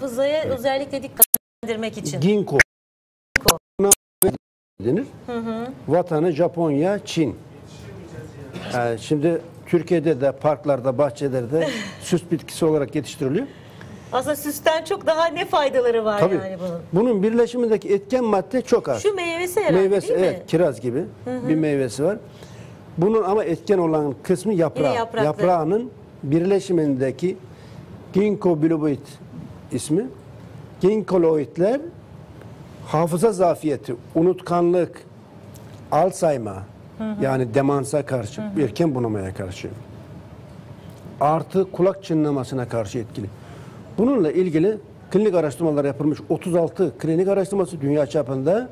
Hafızaya özellikle dikkat için. Ginkgo denir. Vatanı Japonya, Çin. Yani şimdi Türkiye'de de parklarda, bahçelerde süs bitkisi olarak yetiştiriliyor. Aslında süsten çok daha ne faydaları var Tabii. yani bunun. Bunun birleşimindeki etken madde çok az. Şu meyvesi herhalde Meyvesi değil mi? evet kiraz gibi bir meyvesi var. Bunun ama etken olan kısmı yaprağı. Yaprağının birleşimindeki ginkgo biloba ismi. Ginkoloidler hafıza zafiyeti, unutkanlık, Alzheimer yani demansa karşı, erken bunamaya karşı artı kulak çınlamasına karşı etkili. Bununla ilgili klinik araştırmalar yapılmış 36 klinik araştırması dünya çapında.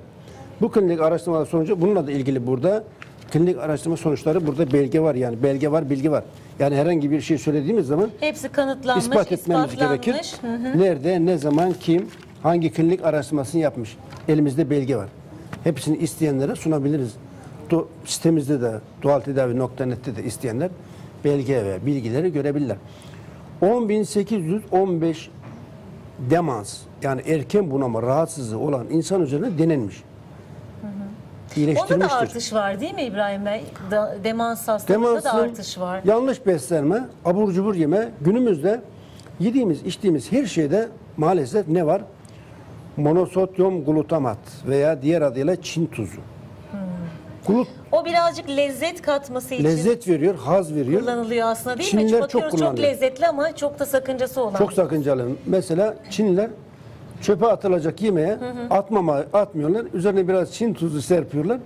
Bu klinik araştırmalar sonucu bununla da ilgili burada klinik araştırma sonuçları burada belge var yani belge var bilgi var. Yani herhangi bir şey söylediğimiz zaman Hepsi kanıtlanmış, ispat etmemiz ispatlanmış. gerekir. Hı hı. Nerede, ne zaman, kim, hangi klinik araştırmasını yapmış. Elimizde belge var. Hepsini isteyenlere sunabiliriz. Du sitemizde de dualtedavi.net'te de isteyenler belge ve bilgileri görebilirler. 10.815 demans yani erken bunama rahatsızlığı olan insan üzerine denenmiş. Onda İyileştirmiştir. da artış var değil mi İbrahim Bey? Da, demans hastalığında da artış var. yanlış beslenme, abur cubur yeme günümüzde yediğimiz, içtiğimiz her şeyde maalesef ne var? Monosodyum glutamat veya diğer adıyla Çin tuzu. Glut O birazcık lezzet katması için lezzet veriyor, haz veriyor. kullanılıyor aslında değil mi? Çinliler çok Bakıyoruz çok, kullanıyor. lezzetli ama çok da sakıncası olan. Çok sakıncalı. Mesela Çinliler çöpe atılacak yemeğe atmama atmıyorlar. Üzerine biraz Çin tuzu serpiyorlar.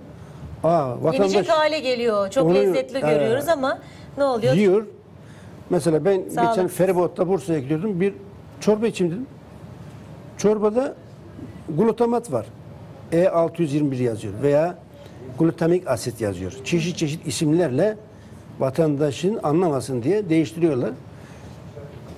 Aa, vatandaş Yenecek hale geliyor. Çok Onu- lezzetli Evet. görüyoruz ama ne oluyor? yiyor. Mesela ben geçen Sağlıksız. feribotta Bursa'ya gidiyordum. Bir çorba içeyim dedim. Çorbada glutamat var. E621 yazıyor veya glutamik asit yazıyor. Çeşit çeşit isimlerle vatandaşın anlamasın diye değiştiriyorlar.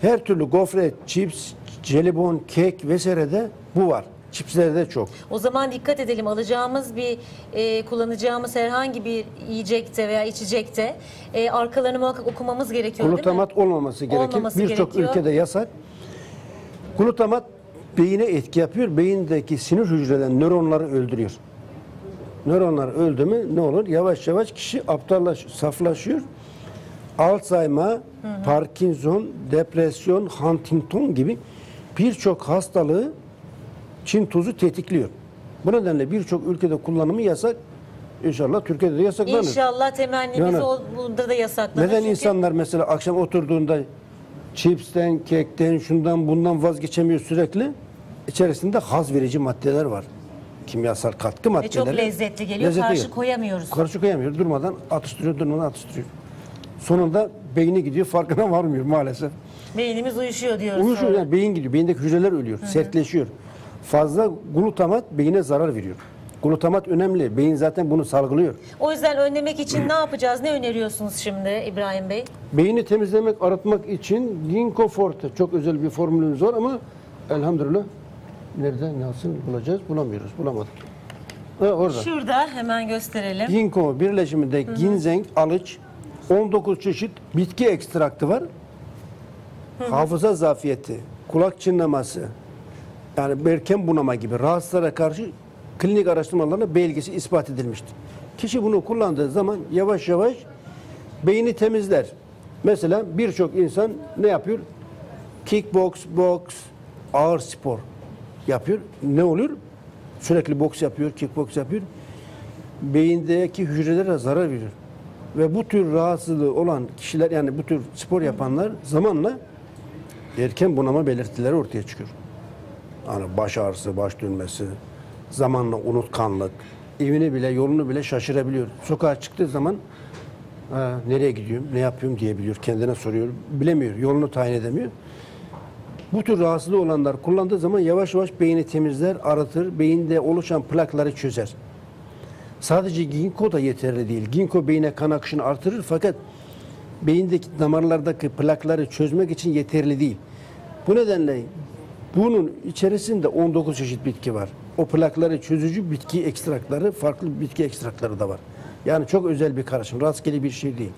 Her türlü gofret, chips, jelibon, kek vesairede bu var. Çipslerde çok. O zaman dikkat edelim alacağımız bir e, kullanacağımız herhangi bir yiyecekte veya içecekte e, arkalarını muhakkak okumamız gerekiyor Glutamat değil mi? olmaması gerekir. Olmaması Birçok gerekiyor. ülkede yasak. Glutamat beyine etki yapıyor. Beyindeki sinir hücrelerin nöronları öldürüyor. Nöronlar öldü mü ne olur? Yavaş yavaş kişi aptallaş, saflaşıyor. Alzheimer, Parkinson, depresyon, Huntington gibi birçok hastalığı Çin tuzu tetikliyor. Bu nedenle birçok ülkede kullanımı yasak. İnşallah Türkiye'de de yasaklanır. İnşallah temennimiz Yani- o, bunda da yasaklanır. Neden Çünkü insanlar mesela akşam oturduğunda chipsten, kekten, şundan bundan vazgeçemiyor sürekli? İçerisinde haz verici maddeler var. Kimyasal katkı ve maddeleri. çok lezzetli geliyor. Lezzetli Karşı geliyor. koyamıyoruz. Karşı koyamıyor. Durmadan atıştırıyor, durmadan atıştırıyor. Sonunda beyni gidiyor farkına varmıyor maalesef. Beynimiz uyuşuyor diyoruz. Uyuşuyor sonra. yani beyin gidiyor. Beyindeki hücreler ölüyor, sertleşiyor. Fazla glutamat beyine zarar veriyor. Glutamat önemli. Beyin zaten bunu salgılıyor. O yüzden önlemek için ne yapacağız? Ne öneriyorsunuz şimdi İbrahim Bey? Beyni temizlemek, arıtmak için Ginkgo Forte çok özel bir formülümüz var ama elhamdülillah nerede nasıl bulacağız? Bulamıyoruz. Bulamadık. Ha, orada. Şurada hemen gösterelim. Ginkgo birleşiminde ginseng, alıç, 19 çeşit bitki ekstraktı var. Hafıza zafiyeti, kulak çınlaması, yani erken bunama gibi rahatsızlara karşı klinik araştırmalarla belgesi ispat edilmiştir. Kişi bunu kullandığı zaman yavaş yavaş beyni temizler. Mesela birçok insan ne yapıyor? Kickbox, box, ağır spor yapıyor. Ne oluyor? Sürekli boks yapıyor, kickbox yapıyor. Beyindeki hücrelere zarar veriyor. Ve bu tür rahatsızlığı olan kişiler yani bu tür spor yapanlar zamanla erken bunama belirtileri ortaya çıkıyor. Yani baş ağrısı, baş dönmesi, zamanla unutkanlık, evini bile, yolunu bile şaşırabiliyor. Sokağa çıktığı zaman "Ha, nereye gidiyorum, ne yapıyorum diyebiliyor. Kendine soruyor. Bilemiyor, yolunu tayin edemiyor. Bu tür rahatsızlığı olanlar kullandığı zaman yavaş yavaş beyni temizler, arıtır, beyinde oluşan plakları çözer. Sadece ginkgo da yeterli değil. Ginkgo beyine kan akışını artırır fakat beyindeki damarlardaki plakları çözmek için yeterli değil. Bu nedenle bunun içerisinde 19 çeşit bitki var. O plakları çözücü bitki ekstrakları, farklı bitki ekstrakları da var. Yani çok özel bir karışım, rastgele bir şey değil.